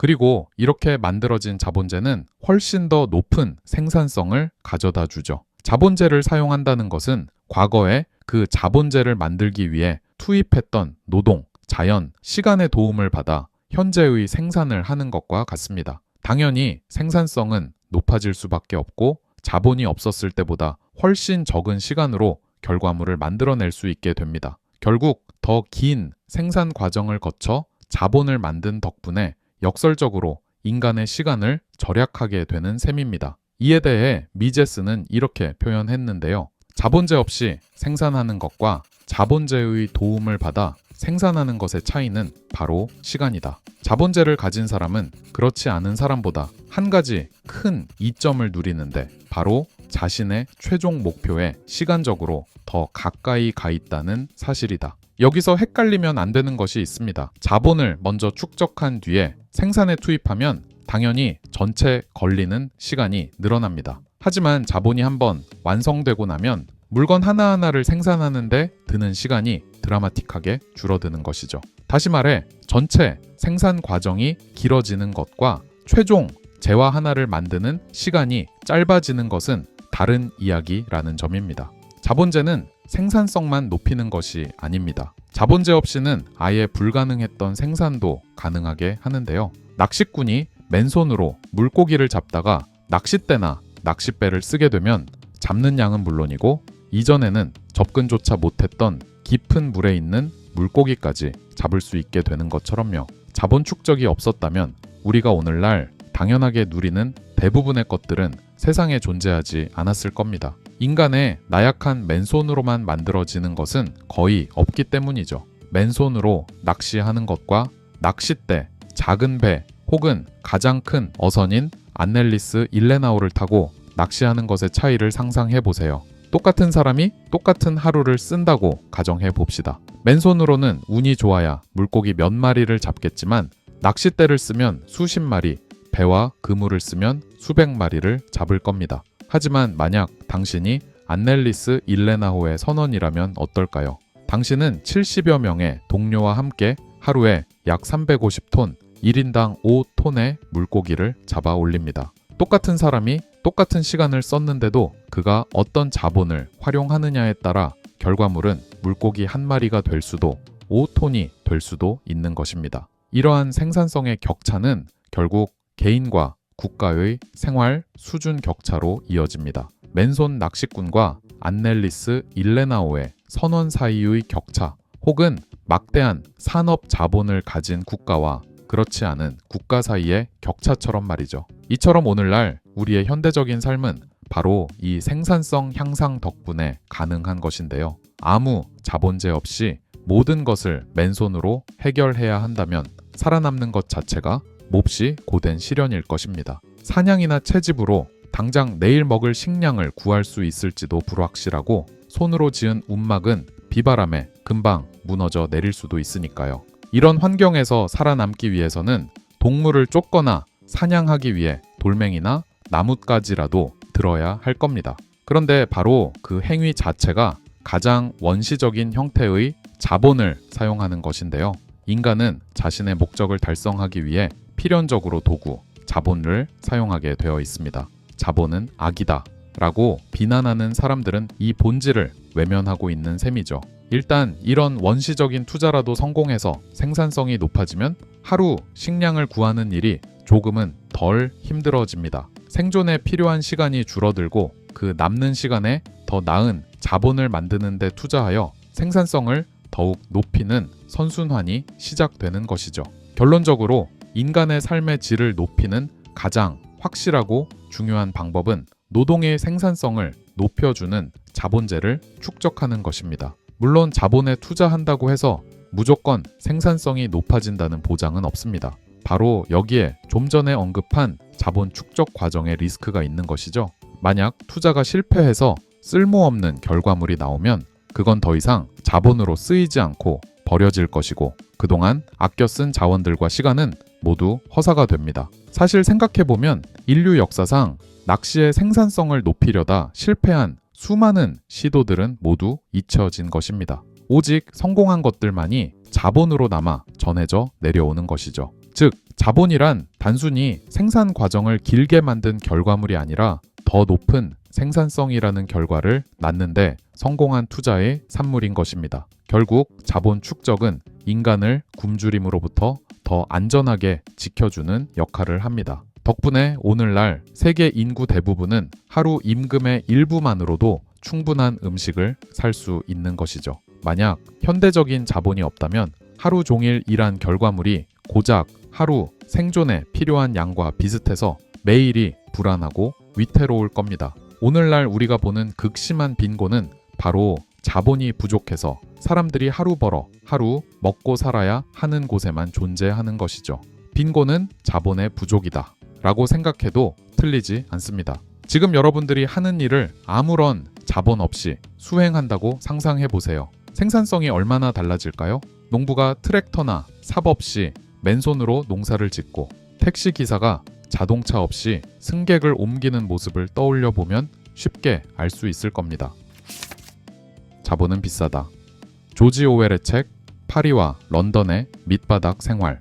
그리고 이렇게 만들어진 자본재는 훨씬 더 높은 생산성을 가져다 주죠. 자본재를 사용한다는 것은 과거에 그 자본재를 만들기 위해 투입했던 노동, 자연, 시간의 도움을 받아 현재의 생산을 하는 것과 같습니다. 당연히 생산성은 높아질 수밖에 없고 자본이 없었을 때보다 훨씬 적은 시간으로 결과물을 만들어낼 수 있게 됩니다. 결국 더 긴 생산 과정을 거쳐 자본을 만든 덕분에 역설적으로 인간의 시간을 절약하게 되는 셈입니다. 이에 대해 미제스는 이렇게 표현했는데요. 자본재 없이 생산하는 것과 자본재의 도움을 받아 생산하는 것의 차이는 바로 시간이다. 자본재를 가진 사람은 그렇지 않은 사람보다 한 가지 큰 이점을 누리는데 바로 자신의 최종 목표에 시간적으로 더 가까이 가 있다는 사실이다. 여기서 헷갈리면 안 되는 것이 있습니다. 자본을 먼저 축적한 뒤에 생산에 투입하면 당연히 전체 걸리는 시간이 늘어납니다. 하지만 자본이 한번 완성되고 나면 물건 하나하나를 생산하는데 드는 시간이 드라마틱하게 줄어드는 것이죠. 다시 말해 전체 생산 과정이 길어지는 것과 최종 재화 하나를 만드는 시간이 짧아지는 것은 다른 이야기라는 점입니다. 자본재는 생산성만 높이는 것이 아닙니다. 자본재 없이는 아예 불가능했던 생산도 가능하게 하는데요. 낚시꾼이 맨손으로 물고기를 잡다가 낚싯대나 낚싯배를 쓰게 되면 잡는 양은 물론이고 이전에는 접근조차 못했던 깊은 물에 있는 물고기까지 잡을 수 있게 되는 것처럼요. 자본 축적이 없었다면 우리가 오늘날 당연하게 누리는 대부분의 것들은 세상에 존재하지 않았을 겁니다. 인간의 나약한 맨손으로만 만들어지는 것은 거의 없기 때문이죠. 맨손으로 낚시하는 것과 낚싯대, 작은 배 혹은 가장 큰 어선인 안넬리스 일레나오를 타고 낚시하는 것의 차이를 상상해 보세요. 똑같은 사람이 똑같은 하루를 쓴다고 가정해 봅시다. 맨손으로는 운이 좋아야 물고기 몇 마리를 잡겠지만 낚싯대를 쓰면 수십 마리, 배와 그물을 쓰면 수백 마리를 잡을 겁니다. 하지만 만약 당신이 안넬리스 일레나호의 선원이라면 어떨까요? 당신은 70여 명의 동료와 함께 하루에 약 350톤, 1인당 5톤의 물고기를 잡아 올립니다. 똑같은 사람이 똑같은 시간을 썼는데도 그가 어떤 자본을 활용하느냐에 따라 결과물은 물고기 한 마리가 될 수도 5톤이 될 수도 있는 것입니다. 이러한 생산성의 격차는 결국 개인과 국가의 생활 수준 격차로 이어집니다. 맨손 낚시꾼과 안넬리스 일레나오의 선원 사이의 격차 혹은 막대한 산업 자본을 가진 국가와 그렇지 않은 국가 사이의 격차처럼 말이죠. 이처럼 오늘날 우리의 현대적인 삶은 바로 이 생산성 향상 덕분에 가능한 것인데요. 아무 자본재 없이 모든 것을 맨손으로 해결해야 한다면 살아남는 것 자체가 몹시 고된 시련일 것입니다. 사냥이나 채집으로 당장 내일 먹을 식량을 구할 수 있을지도 불확실하고 손으로 지은 움막은 비바람에 금방 무너져 내릴 수도 있으니까요. 이런 환경에서 살아남기 위해서는 동물을 쫓거나 사냥하기 위해 돌멩이나 나뭇가지라도 들어야 할 겁니다. 그런데 바로 그 행위 자체가 가장 원시적인 형태의 자본을 사용하는 것인데요. 인간은 자신의 목적을 달성하기 위해 필연적으로 도구, 자본을 사용하게 되어 있습니다. 자본은 악이다. 라고 비난하는 사람들은 이 본질을 외면하고 있는 셈이죠. 일단 이런 원시적인 투자라도 성공해서 생산성이 높아지면 하루 식량을 구하는 일이 조금은 덜 힘들어집니다. 생존에 필요한 시간이 줄어들고 그 남는 시간에 더 나은 자본을 만드는 데 투자하여 생산성을 더욱 높이는 선순환이 시작되는 것이죠. 결론적으로 인간의 삶의 질을 높이는 가장 확실하고 중요한 방법은 노동의 생산성을 높여주는 자본재를 축적하는 것입니다. 물론 자본에 투자한다고 해서 무조건 생산성이 높아진다는 보장은 없습니다. 바로 여기에 좀 전에 언급한 자본 축적 과정의 리스크가 있는 것이죠. 만약 투자가 실패해서 쓸모없는 결과물이 나오면 그건 더 이상 자본으로 쓰이지 않고 버려질 것이고 그동안 아껴 쓴 자원들과 시간은 모두 허사가 됩니다. 사실 생각해보면 인류 역사상 낚시의 생산성을 높이려다 실패한 수많은 시도들은 모두 잊혀진 것입니다. 오직 성공한 것들만이 자본으로 남아 전해져 내려오는 것이죠. 즉, 자본이란 단순히 생산 과정을 길게 만든 결과물이 아니라 더 높은 생산성이라는 결과를 낳는데 성공한 투자의 산물인 것입니다. 결국 자본 축적은 인간을 굶주림으로부터 더 안전하게 지켜주는 역할을 합니다. 덕분에 오늘날 세계 인구 대부분은 하루 임금의 일부만으로도 충분한 음식을 살 수 있는 것이죠. 만약 현대적인 자본이 없다면 하루 종일 일한 결과물이 고작 하루 생존에 필요한 양과 비슷해서 매일이 불안하고 위태로울 겁니다. 오늘날 우리가 보는 극심한 빈곤은 바로 자본이 부족해서 사람들이 하루 벌어 하루 먹고 살아야 하는 곳에만 존재하는 것이죠. 빈곤은 자본의 부족이다. 라고 생각해도 틀리지 않습니다. 지금 여러분들이 하는 일을 아무런 자본 없이 수행한다고 상상해 보세요. 생산성이 얼마나 달라질까요? 농부가 트랙터나 삽 없이 맨손으로 농사를 짓고 택시 기사가 자동차 없이 승객을 옮기는 모습을 떠올려 보면 쉽게 알 수 있을 겁니다. 자본은 비싸다. 조지 오웰의 책 파리와 런던의 밑바닥 생활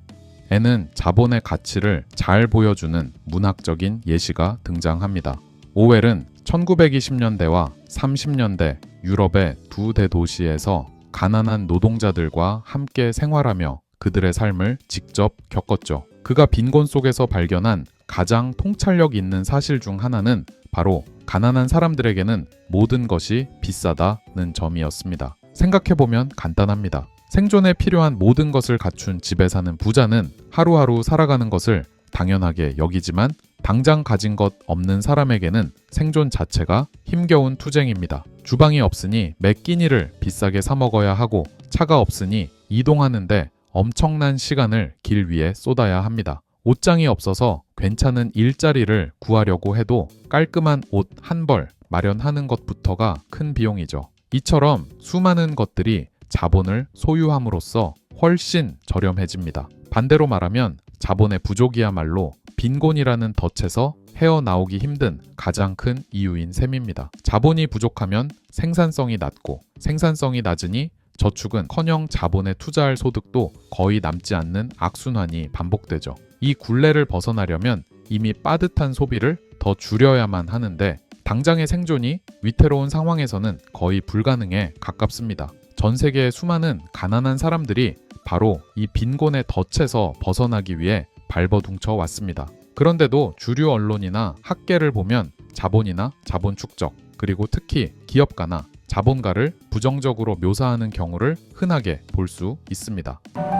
에는 자본의 가치를 잘 보여주는 문학적인 예시가 등장합니다. 오웰은 1920년대와 30년대 유럽의 두 대도시에서 가난한 노동자들과 함께 생활하며 그들의 삶을 직접 겪었죠. 그가 빈곤 속에서 발견한 가장 통찰력 있는 사실 중 하나는 바로 가난한 사람들에게는 모든 것이 비싸다는 점이었습니다. 생각해보면 간단합니다. 생존에 필요한 모든 것을 갖춘 집에 사는 부자는 하루하루 살아가는 것을 당연하게 여기지만 당장 가진 것 없는 사람에게는 생존 자체가 힘겨운 투쟁입니다. 주방이 없으니 매 끼니를 비싸게 사 먹어야 하고 차가 없으니 이동하는데 엄청난 시간을 길 위에 쏟아야 합니다. 옷장이 없어서 괜찮은 일자리를 구하려고 해도 깔끔한 옷 한 벌 마련하는 것부터가 큰 비용이죠. 이처럼 수많은 것들이 자본을 소유함으로써 훨씬 저렴해집니다. 반대로 말하면 자본의 부족이야말로 빈곤이라는 덫에서 헤어나오기 힘든 가장 큰 이유인 셈입니다. 자본이 부족하면 생산성이 낮고 생산성이 낮으니 저축은 커녕 자본에 투자할 소득도 거의 남지 않는 악순환이 반복되죠. 이 굴레를 벗어나려면 이미 빠듯한 소비를 더 줄여야만 하는데 당장의 생존이 위태로운 상황에서는 거의 불가능에 가깝습니다. 전 세계의 수많은 가난한 사람들이 바로 이 빈곤의 덫에서 벗어나기 위해 발버둥쳐 왔습니다. 그런데도 주류 언론이나 학계를 보면 자본이나 자본 축적, 그리고 특히 기업가나 자본가를 부정적으로 묘사하는 경우를 흔하게 볼 수 있습니다.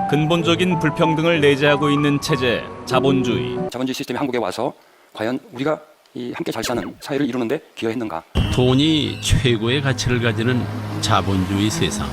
근본적인 불평등을 내재하고 있는 체제 자본주의 자본주의 시스템이 한국에 와서 과연 우리가 이 함께 잘 사는 사회를 이루는데 기여했는가? 돈이 최고의 가치를 가지는 자본주의 세상.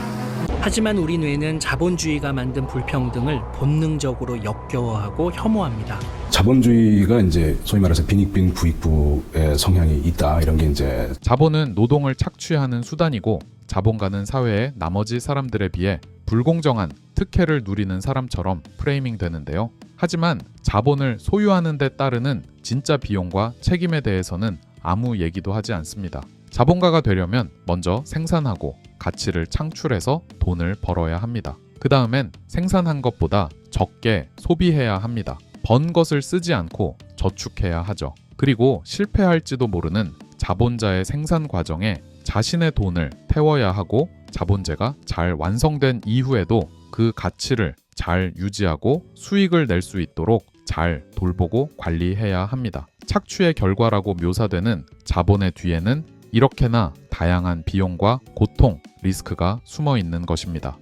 하지만 우리 뇌는 자본주의가 만든 불평등을 본능적으로 역겨워하고 혐오합니다. 자본주의가 이제 소위 말해서 빈익빈 부익부의 성향이 있다 이런 게 이제 자본은 노동을 착취하는 수단이고 자본가는 사회의 나머지 사람들에 비해 불공정한 특혜를 누리는 사람처럼 프레이밍 되는데요. 하지만 자본을 소유하는 데 따르는 진짜 비용과 책임에 대해서는 아무 얘기도 하지 않습니다. 자본가가 되려면 먼저 생산하고 가치를 창출해서 돈을 벌어야 합니다. 그 다음엔 생산한 것보다 적게 소비해야 합니다. 번 것을 쓰지 않고 저축해야 하죠. 그리고 실패할지도 모르는 자본자의 생산 과정에 자신의 돈을 태워야 하고 자본재가 잘 완성된 이후에도 그 가치를 잘 유지하고 수익을 낼 수 있도록 잘 돌보고 관리해야 합니다. 착취의 결과라고 묘사되는 자본의 뒤에는 이렇게나 다양한 비용과 고통, 리스크가 숨어 있는 것입니다.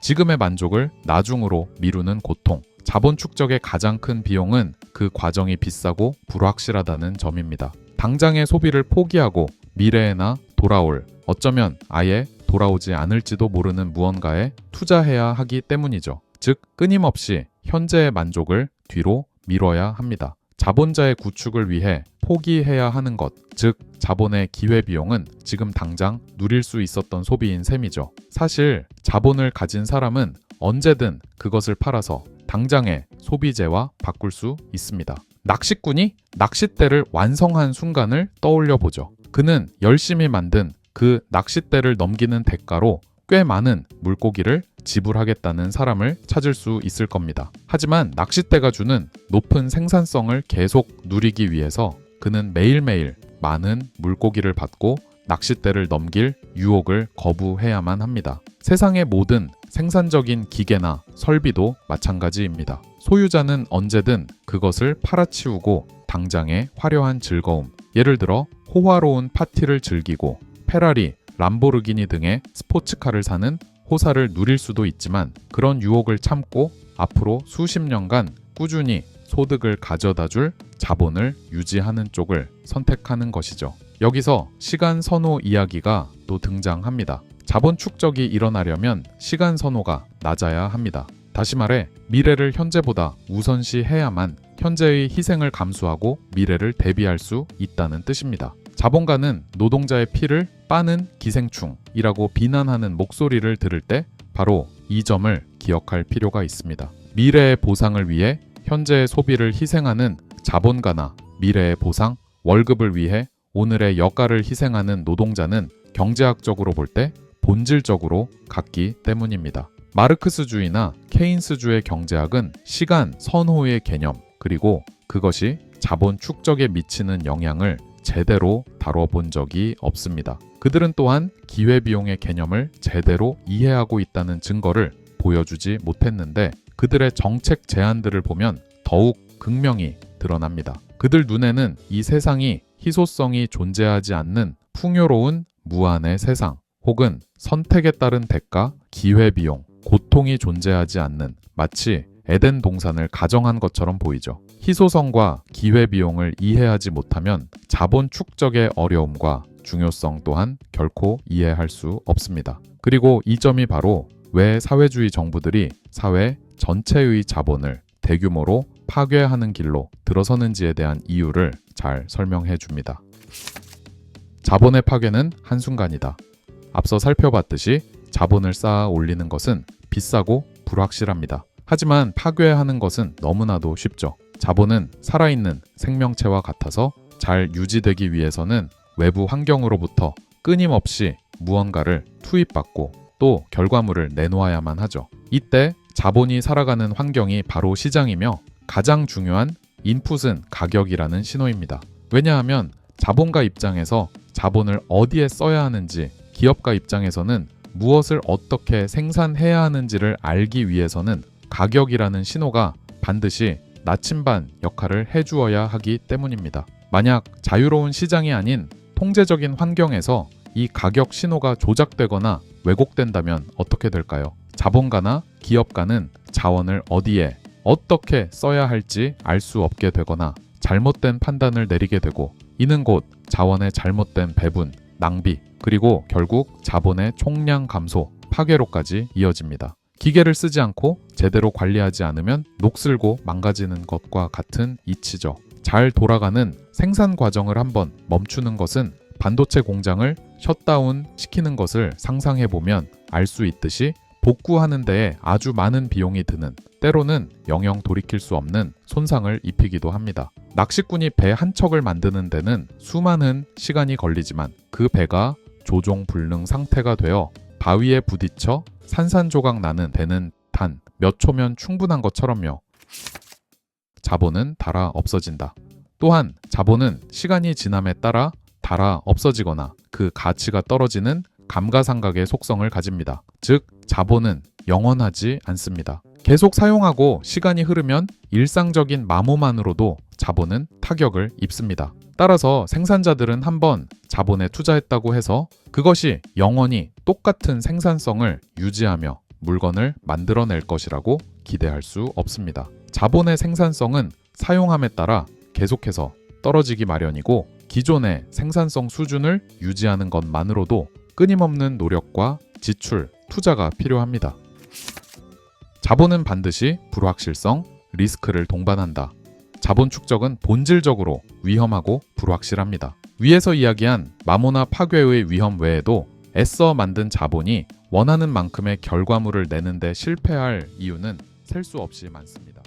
지금의 만족을 나중으로 미루는 고통. 자본 축적의 가장 큰 비용은 그 과정이 비싸고 불확실하다는 점입니다. 당장의 소비를 포기하고 미래에나 돌아올, 어쩌면 아예 돌아오지 않을지도 모르는 무언가에 투자해야 하기 때문이죠. 즉, 끊임없이 현재의 만족을 뒤로 미뤄야 합니다. 자본자의 구축을 위해 포기해야 하는 것, 즉 자본의 기회비용은 지금 당장 누릴 수 있었던 소비인 셈이죠. 사실 자본을 가진 사람은 언제든 그것을 팔아서 당장의 소비재와 바꿀 수 있습니다. 낚시꾼이 낚싯대를 완성한 순간을 떠올려 보죠. 그는 열심히 만든 그 낚싯대를 넘기는 대가로 꽤 많은 물고기를 지불하겠다는 사람을 찾을 수 있을 겁니다. 하지만 낚싯대가 주는 높은 생산성을 계속 누리기 위해서 그는 매일매일 많은 물고기를 받고 낚싯대를 넘길 유혹을 거부해야만 합니다. 세상의 모든 생산적인 기계나 설비도 마찬가지입니다. 소유자는 언제든 그것을 팔아치우고 당장의 화려한 즐거움, 예를 들어 호화로운 파티를 즐기고 페라리, 람보르기니 등의 스포츠카를 사는 호사를 누릴 수도 있지만 그런 유혹을 참고 앞으로 수십 년간 꾸준히 소득을 가져다 줄 자본을 유지하는 쪽을 선택하는 것이죠. 여기서 시간 선호 이야기가 또 등장합니다. 자본 축적이 일어나려면 시간 선호가 낮아야 합니다. 다시 말해 미래를 현재보다 우선시해야만 현재의 희생을 감수하고 미래를 대비할 수 있다는 뜻입니다. 자본가는 노동자의 피를 빠는 기생충이라고 비난하는 목소리를 들을 때 바로 이 점을 기억할 필요가 있습니다. 미래의 보상을 위해 현재의 소비를 희생하는 자본가나 미래의 보상, 월급을 위해 오늘의 여가를 희생하는 노동자는 경제학적으로 볼 때 본질적으로 같기 때문입니다. 마르크스주의나 케인스주의 경제학은 시간 선호의 개념 그리고 그것이 자본 축적에 미치는 영향을 제대로 다뤄본 적이 없습니다. 그들은 또한 기회비용의 개념을 제대로 이해하고 있다는 증거를 보여주지 못했는데 그들의 정책 제안들을 보면 더욱 극명히 드러납니다. 그들 눈에는 이 세상이 희소성이 존재하지 않는 풍요로운 무한의 세상 혹은 선택에 따른 대가, 기회비용, 고통이 존재하지 않는 마치 에덴 동산을 가정한 것처럼 보이죠. 희소성과 기회비용을 이해하지 못하면 자본 축적의 어려움과 중요성 또한 결코 이해할 수 없습니다. 그리고 이 점이 바로 왜 사회주의 정부들이 사회 전체의 자본을 대규모로 파괴하는 길로 들어서는지에 대한 이유를 잘 설명해 줍니다. 자본의 파괴는 한순간이다. 앞서 살펴봤듯이 자본을 쌓아 올리는 것은 비싸고 불확실합니다. 하지만 파괴하는 것은 너무나도 쉽죠. 자본은 살아있는 생명체와 같아서 잘 유지되기 위해서는 외부 환경으로부터 끊임없이 무언가를 투입받고 또 결과물을 내놓아야만 하죠. 이때 자본이 살아가는 환경이 바로 시장이며 가장 중요한 인풋은 가격이라는 신호입니다. 왜냐하면 자본가 입장에서 자본을 어디에 써야 하는지 기업가 입장에서는 무엇을 어떻게 생산해야 하는지를 알기 위해서는 가격이라는 신호가 반드시 나침반 역할을 해주어야 하기 때문입니다. 만약 자유로운 시장이 아닌 통제적인 환경에서 이 가격 신호가 조작되거나 왜곡된다면 어떻게 될까요? 자본가나 기업가는 자원을 어디에 어떻게 써야 할지 알 수 없게 되거나 잘못된 판단을 내리게 되고 이는 곧 자원의 잘못된 배분, 낭비, 그리고 결국 자본의 총량 감소, 파괴로까지 이어집니다. 기계를 쓰지 않고 제대로 관리하지 않으면 녹슬고 망가지는 것과 같은 이치죠. 잘 돌아가는 생산 과정을 한번 멈추는 것은 반도체 공장을 셧다운 시키는 것을 상상해 보면 알 수 있듯이 복구하는 데에 아주 많은 비용이 드는 때로는 영영 돌이킬 수 없는 손상을 입히기도 합니다. 낚시꾼이 배 한 척을 만드는 데는 수많은 시간이 걸리지만 그 배가 조종 불능 상태가 되어 바위에 부딪혀 산산조각 나는 배는 단 몇 초면 충분한 것처럼요. 자본은 달아 없어진다. 또한 자본은 시간이 지남에 따라 달아 없어지거나 그 가치가 떨어지는 감가상각의 속성을 가집니다. 즉, 자본은 영원하지 않습니다. 계속 사용하고 시간이 흐르면 일상적인 마모만으로도 자본은 타격을 입습니다. 따라서 생산자들은 한번 자본에 투자했다고 해서 그것이 영원히 똑같은 생산성을 유지하며 물건을 만들어낼 것이라고 기대할 수 없습니다. 자본의 생산성은 사용함에 따라 계속해서 떨어지기 마련이고 기존의 생산성 수준을 유지하는 것만으로도 끊임없는 노력과 지출, 투자가 필요합니다. 자본은 반드시 불확실성, 리스크를 동반한다. 자본 축적은 본질적으로 위험하고 불확실합니다. 위에서 이야기한 마모나 파괴의 위험 외에도 애써 만든 자본이 원하는 만큼의 결과물을 내는데 실패할 이유는 셀 수 없이 많습니다.